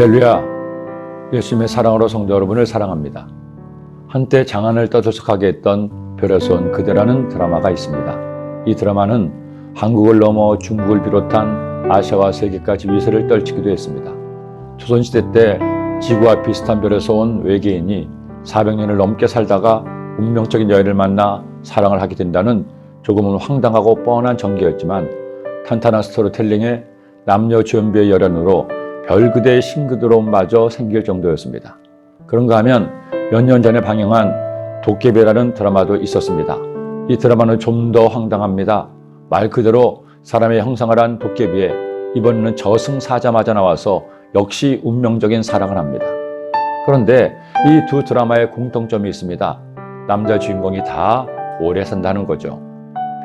할렐루야. 예수님의 사랑으로 성도 여러분을 사랑합니다. 한때 장안을 떠들썩하게 했던 별에서 온 그대라는 드라마가 있습니다. 이 드라마는 한국을 넘어 중국을 비롯한 아시아와 세계까지 위세를 떨치기도 했습니다. 조선시대 때 지구와 비슷한 별에서 온 외계인이 400년을 넘게 살다가 운명적인 여인을 만나 사랑을 하게 된다는 조금은 황당하고 뻔한 전개였지만 탄탄한 스토리텔링에 남녀 주연비의 열연으로 별그대의 싱그드로움마저 생길 정도였습니다. 그런가 하면 몇 년 전에 방영한 도깨비라는 드라마도 있었습니다. 이 드라마는 좀 더 황당합니다. 말 그대로 사람의 형상을 한 도깨비에 이번에는 저승사자마저 나와서 역시 운명적인 사랑을 합니다. 그런데 이 두 드라마의 공통점이 있습니다. 남자 주인공이 다 오래 산다는 거죠.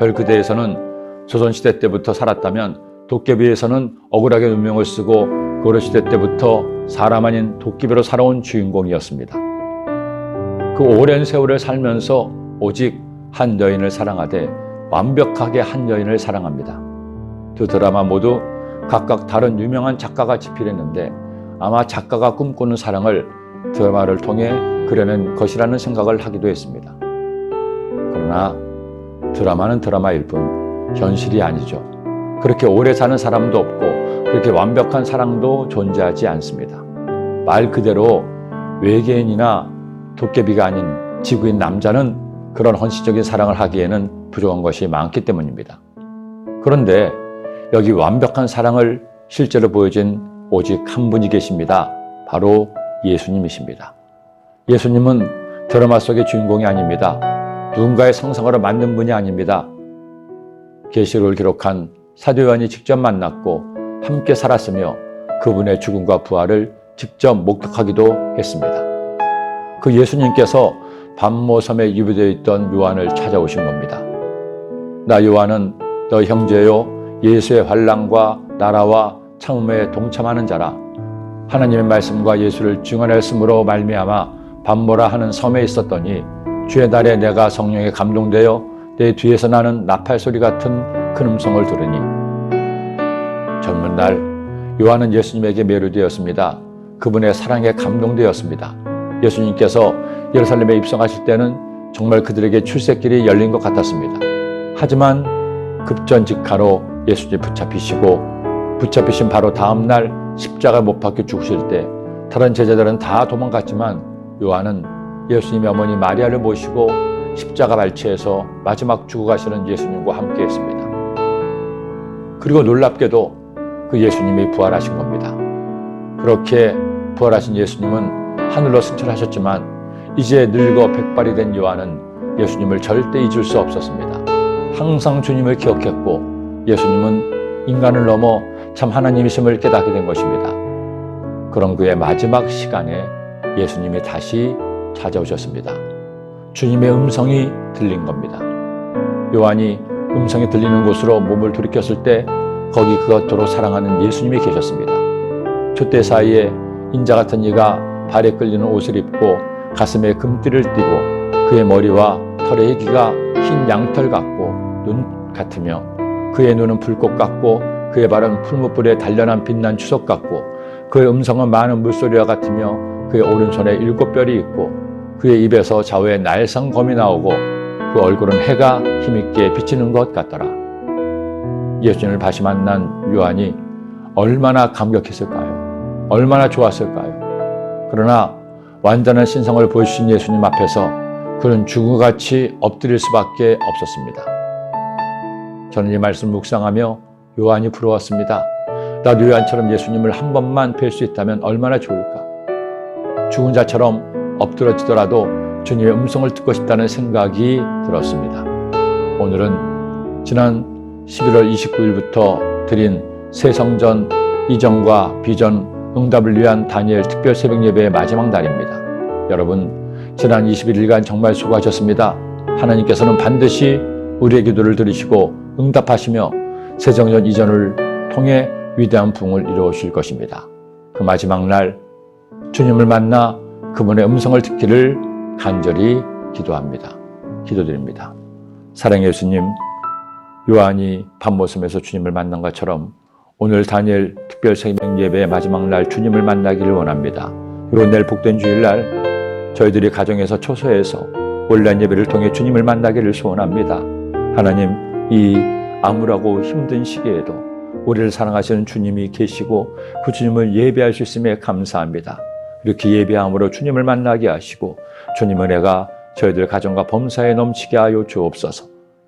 별그대에서는 조선시대 때부터 살았다면 도깨비에서는 억울하게 운명을 쓰고 고려시대 때부터 사람 아닌 도깨비로 살아온 주인공이었습니다. 그 오랜 세월을 살면서 오직 한 여인을 사랑하되 완벽하게 한 여인을 사랑합니다. 두 드라마 모두 각각 다른 유명한 작가가 집필했는데 아마 작가가 꿈꾸는 사랑을 드라마를 통해 그려낸 것이라는 생각을 하기도 했습니다. 그러나 드라마는 드라마일 뿐 현실이 아니죠. 그렇게 오래 사는 사람도 없고 그렇게 완벽한 사랑도 존재하지 않습니다. 말 그대로 외계인이나 도깨비가 아닌 지구인 남자는 그런 헌신적인 사랑을 하기에는 부족한 것이 많기 때문입니다. 그런데 여기 완벽한 사랑을 실제로 보여준 오직 한 분이 계십니다. 바로 예수님이십니다. 예수님은 드라마 속의 주인공이 아닙니다. 누군가의 상상으로 만든 분이 아닙니다. 계시록을 기록한 사도 요한이 직접 만났고 함께 살았으며 그분의 죽음과 부활을 직접 목격하기도 했습니다. 그 예수님께서 반모섬에 유배되어 있던 요한을 찾아오신 겁니다. 나 요한은 너 형제요 예수의 환란과 나라와 참음에 동참하는 자라 하나님의 말씀과 예수를 증언했으므로 말미암아 반모라 하는 섬에 있었더니 주의 날에 내가 성령에 감동되어 내 뒤에서 나는 나팔 소리 같은 큰 음성을 들으니 젊은 날 요한은 예수님에게 매료되었습니다. 그분의 사랑에 감동되었습니다. 예수님께서 예루살렘에 입성하실 때는 정말 그들에게 출세길이 열린 것 같았습니다. 하지만 급전직하로 예수님 붙잡히시고 붙잡히신 바로 다음 날 십자가 못 박혀 죽으실 때 다른 제자들은 다 도망갔지만 요한은 예수님의 어머니 마리아를 모시고 십자가 발치에서 마지막 죽어가시는 예수님과 함께 했습니다. 그리고 놀랍게도 그 예수님이 부활하신 겁니다. 그렇게 부활하신 예수님은 하늘로 승천하셨지만 이제 늙어 백발이 된 요한은 예수님을 절대 잊을 수 없었습니다. 항상 주님을 기억했고 예수님은 인간을 넘어 참 하나님이심을 깨닫게 된 것입니다. 그런 그의 마지막 시간에 예수님이 다시 찾아오셨습니다. 주님의 음성이 들린 겁니다. 요한이 음성이 들리는 곳으로 몸을 돌이켰을 때 거기 그것도록 사랑하는 예수님이 계셨습니다. 촛대 사이에 인자 같은 이가 발에 끌리는 옷을 입고 가슴에 금띠를 띠고 그의 머리와 털의 희기가 흰 양털 같고 눈 같으며 그의 눈은 불꽃 같고 그의 발은 풀무불에 단련한 빛난 추석 같고 그의 음성은 많은 물소리와 같으며 그의 오른손에 일곱 별이 있고 그의 입에서 좌우에 날상 검이 나오고 그 얼굴은 해가 힘있게 비치는 것 같더라. 예수님을 다시 만난 요한이 얼마나 감격했을까요? 얼마나 좋았을까요? 그러나 완전한 신성을 보여주신 예수님 앞에서 그는 죽음같이 엎드릴 수밖에 없었습니다. 저는 이 말씀 묵상하며 요한이 부러웠습니다. 나도 요한처럼 예수님을 한 번만 뵐 수 있다면 얼마나 좋을까? 죽은 자처럼 엎드러지더라도 주님의 음성을 듣고 싶다는 생각이 들었습니다. 오늘은 지난 11월 29일부터 드린 새성전 이전과 비전 응답을 위한 다니엘 특별 새벽 예배의 마지막 날입니다. 여러분, 지난 21일간 정말 수고하셨습니다. 하나님께서는 반드시 우리의 기도를 들으시고 응답하시며 새정전 이전을 통해 위대한 부흥을 이루실 것입니다. 그 마지막 날 주님을 만나 그분의 음성을 듣기를 간절히 기도합니다. 기도드립니다. 사랑의 예수님, 요한이 밤모섬에서 주님을 만난 것처럼 오늘 다니엘 특별 생명 예배의 마지막 날 주님을 만나기를 원합니다. 그리고 내일 복된 주일날 저희들이 가정에서 초소해서 온라인 예배를 통해 주님을 만나기를 소원합니다. 하나님 이 암울하고 힘든 시기에도 우리를 사랑하시는 주님이 계시고 그 주님을 예배할 수 있음에 감사합니다. 이렇게 예배함으로 주님을 만나게 하시고 주님 은혜가 저희들 가정과 범사에 넘치게 하여 주옵소서.